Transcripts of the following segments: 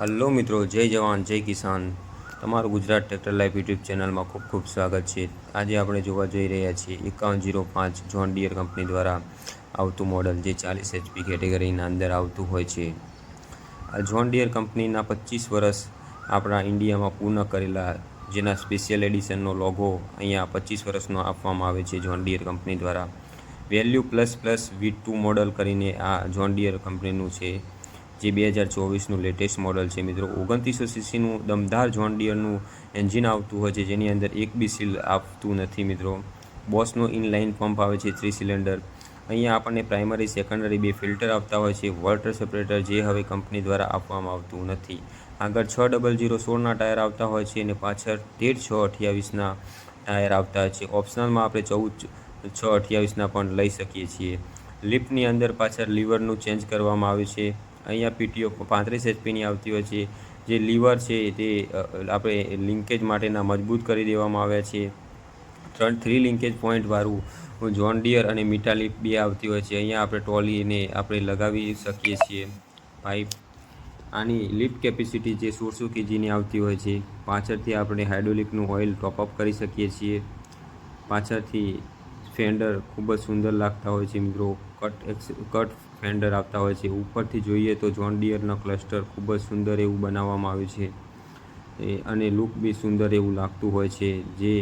Hello મિત્રો, જય જવાન, જય કિસાન. તમારું ગુજરાત ટ્રેક્ટર લાઈફ યુટ્યુબ ચેનલમાં ખૂબ ખૂબ સ્વાગત છે. આજે આપણે જોવા જઈ રહ્યા છીએ એકાવન જીરો પાંચ જોન ડિયર કંપની દ્વારા આવતું મોડલ જે ચાલીસ એચપી કેટેગરીના અંદર આવતું હોય છે. આ જોન ડિયર કંપનીના પચીસ વર્ષ આપણા ઇન્ડિયામાં પૂર્ણ કરેલા જેના સ્પેશિયલ એડિશનનો લોગો અહીંયા પચીસ વર્ષનો આપવામાં આવે છે જોન ડિયર કંપની દ્વારા. Value plus plus V two model કરીને આ જોન ડિયર કંપનીનું છે. જે બે હજાર ચોવીસનું લેટેસ્ટ મોડલ છે. મિત્રો, ઓગણત્રીસો સીસીનું દમદાર જોન ડિયરનું એન્જિન આવતું હોય છે, જેની અંદર એક બી સીલ આપતું નથી, મિત્રો. બોસનો ઇનલાઇન પંપ આવે છે થ્રી સિલિન્ડર અહીંયા આપણને પ્રાઇમરી સેકન્ડરી બે ફિલ્ટર આવતા હોય છે. વોટર સેપરેટર જે હવે કંપની દ્વારા આપવામાં આવતું નથી. આગળ છ ડબલ જીરો સોળના ટાયર આવતા હોય છે અને પાછળ તેર છ અઠ્યાવીસના ટાયર આવતા હોય છે. ઓપ્શનલમાં આપણે ચૌદ છ અઠ્યાવીસના પણ લઈ શકીએ છીએ. લિફ્ટની અંદર પાછળ લીવરનું ચેન્જ કરવામાં આવે છે. અહીંયા પીટીઓ પાંત્રીસ એચપીની આવતી હોય છે. જે લીવર છે તે આપણે લિંકેજ માટેના મજબૂત કરી દેવામાં આવ્યા છે. ત્રણ, થ્રી લિંકેજ પોઈન્ટવાળું જોન ડિયર અને મીટાલીપ બે આવતી હોય છે. અહીંયા આપણે ટ્રોલીને આપણે લગાવી શકીએ છીએ. પાઇપ આની લિફ્ટ કેપેસિટી જે સોળસો કેજીની આવતી હોય છે. પાછળથી આપણે હાઇડ્રોલિકનું ઓઇલ ટોપઅપ કરી શકીએ છીએ. પાછળથી ફેન્ડર ખૂબ જ સુંદર લાગતા હોય છે. મિત્રો કટ એક્સ, કટ ફેન્ડર આવતા હોય છે. ઉપરથી જોઈએ તો જોન ડિયરના ક્લસ્ટર ખૂબ જ સુંદર એવું બનાવવામાં આવ્યું છે. અને લુક બી સુંદર એવું લાગતું હોય છે. જે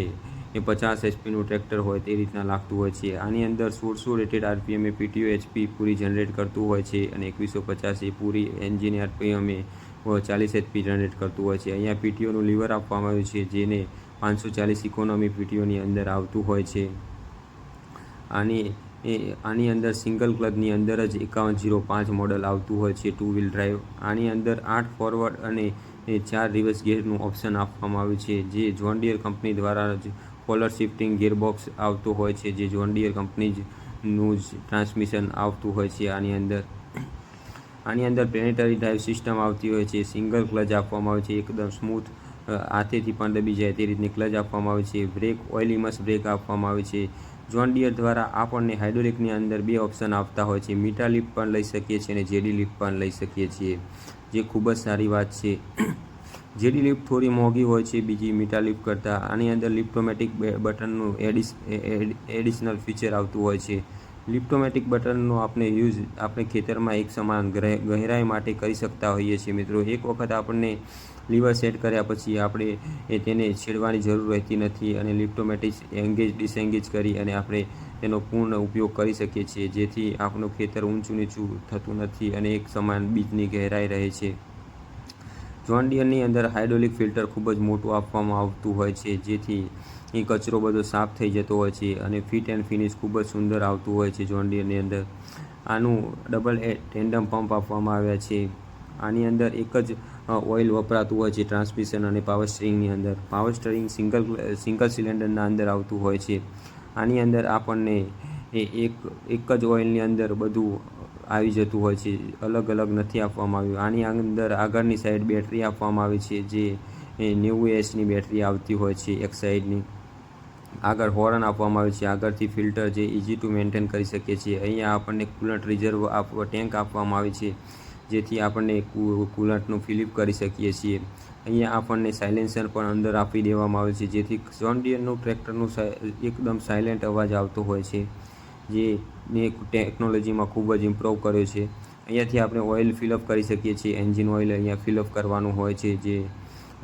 એ પચાસ એચપીનું ટ્રેક્ટર હોય તે રીતના લાગતું હોય છે. આની અંદર સોળસો રેટેડ આરપીએમ પીટીઓ એચપી પૂરી જનરેટ કરતું હોય છે અને એકવીસો પચાસ એ પૂરી એન્જિન આરપીએમ એ ચાલીસ એચપી જનરેટ કરતું હોય છે. અહીંયા પીટીઓનું લીવર આપવામાં આવ્યું છે, જેને પાંચસો ચાલીસ ઇકોનોમી પીટીઓની અંદર આવતું હોય છે. આની આની અંદર સિંગલ ક્લચની અંદર જ એકાવન જીરો પાંચ મોડલ આવતું હોય છે, ટુ વ્હીલ ડ્રાઈવ. આની અંદર આઠ ફોરવર્ડ અને ચાર રિવર્સ ગિયરનું ઓપ્શન આપવામાં આવ્યું છે, જે જોન ડિયર કંપની દ્વારા જ કોલર શિફ્ટિંગ ગિયરબોક્સ આવતું હોય છે, જે જોન ડિયર કંપની જ નું જ ટ્રાન્સમિશન આવતું હોય છે આની અંદર. આની અંદર પ્લેનેટરી ડ્રાઈવ સિસ્ટમ આવતી હોય છે સિંગલ ક્લચ આપવામાં આવે છે, એકદમ સ્મૂથ હાથેથી પણ દબી જાય તે રીતની ક્લચ આપવામાં આવે છે બ્રેક ઓઇલીમસ બ્રેક આપવામાં આવે છે જોન ડિયર દ્વારા આપણને હાઇડ્રોલિકની અંદર બે ઓપ્શન આપતા હોય છે. મીટા લિપ પણ લઈ શકીએ છીએ અને જેડી લિપ પણ લઈ શકીએ છીએ, જે ખૂબ જ સારી વાત છે. જેડી લિપ થોડી મોંઘી હોય છે, બીજી મીટા લિપ કરતાં. આની અંદર લિપ્ટોમેટિક બટનનું એડિશ એડિશનલ ફીચર આવતું હોય છે. લિપ્ટોમેટિક બટનનો આપણે યુઝ આપણે ખેતરમાં એક સમાન ગહેરાઈ માટે કરી શકતા હોઈએ છીએ મિત્રો. એક વખત આપણને લીવર સેટ કર્યા પછી આપણે એ તેને છેડવાની જરૂર રહેતી નથી અને લિપ્ટોમેટિક એંગેજ, ડિસએંગેજ કરી અને આપણે તેનો પૂર્ણ ઉપયોગ કરી શકીએ છીએ, જેથી આપણું ખેતર ઊંચું નીચું થતું નથી અને એક સમાન બીજની ગહેરાઈ રહે છે. જોન અંદર હાઇડ્રોલિક ફિલ્ટર ખૂબ જ મોટું આપવામાં આવતું હોય છે, જેથી એ કચરો બધો સાફ થઈ જતો હોય છે અને ફિટ એન્ડ ફિનિશ ખૂબ જ સુંદર આવતું હોય છે જોન અંદર. આનું ડબલ એ ટેન્ડમ પંપ આપવામાં આવ્યા છે. આની અંદર એક જ ઓઇલ વપરાતું હોય છે ટ્રાન્સમિશન અને પાવર સ્ટીરિંગની અંદર. પાવર સ્ટીરિંગ સિંગલ સિંગલ સિલિન્ડરના અંદર આવતું હોય છે. આની અંદર આપણને એ એક એક જ ઓઇલની અંદર બધું આવી જતું હોય છે, અલગ અલગ નથી આપવામાં આવ્યું. આની અંદર આગળની સાઈડ બેટરી આપવામાં આવી છે, જે નેવું એચની બેટરી આવતી હોય છે એક સાઈડની આગળ હોર્ન આપવામાં આવે છે, આગળથી ફિલ્ટર જે ઇઝી ટુ મેન્ટેન કરી શકીએ છીએ. અહીંયા આપણને કુલન્ટ રિઝર્વ આપ ટેન્ક આપવામાં આવે છે. જેથી આપણને કુલન્ટનું ફિલિપ કરી શકીએ છીએ. અહીંયા આપણને સાયલેન્સર પણ અંદર આપી દેવામાં આવે છે, જેથી જોન ડિયરનું ટ્રેક્ટરનું એકદમ સાયલેન્ટ અવાજ આવતો હોય છે, જે ને ટેકનોલોજીમાં ખૂબ જ ઇમ્પ્રૂવ કર્યો છે. અહીંયાથી આપણે ઓઇલ ફિલઅપ કરી શકીએ છીએ, એન્જિન ઓઇલ અહીંયા ફિલઅપ કરવાનું હોય છે, જે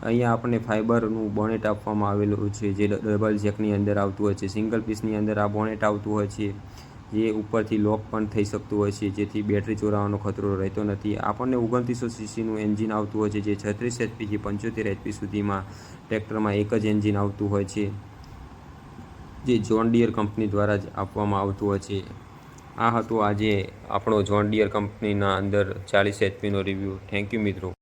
અહીંયા આપણને ફાઇબરનું બોનેટ આપવામાં આવેલું છે, જે ડબલ જેકની અંદર આવતું હોય છે, સિંગલ પીસની અંદર આ બોનેટ આવતું હોય છે. જે ઉપરથી લોક પણ થઈ શકતું હોય છે, જેથી બેટરી ચોરાવાનો ખતરો રહેતો નથી. આપણને ઓગણત્રીસો સીસીનું એન્જિન આવતું હોય છે, જે છત્રીસ એચપીથી પંચોતેર એચપી સુધીમાં ટ્રેક્ટરમાં એક જ એન્જિન આવતું હોય છે, જે જોન ડિયર કંપની દ્વારા જ આપવામાં આવતું હોય છે. આ હતો આજે આપણો જોન ડિયર કંપનીના અંદર ચાલીસ એચપીનો રિવ્યૂ થેન્ક યુ મિત્રો.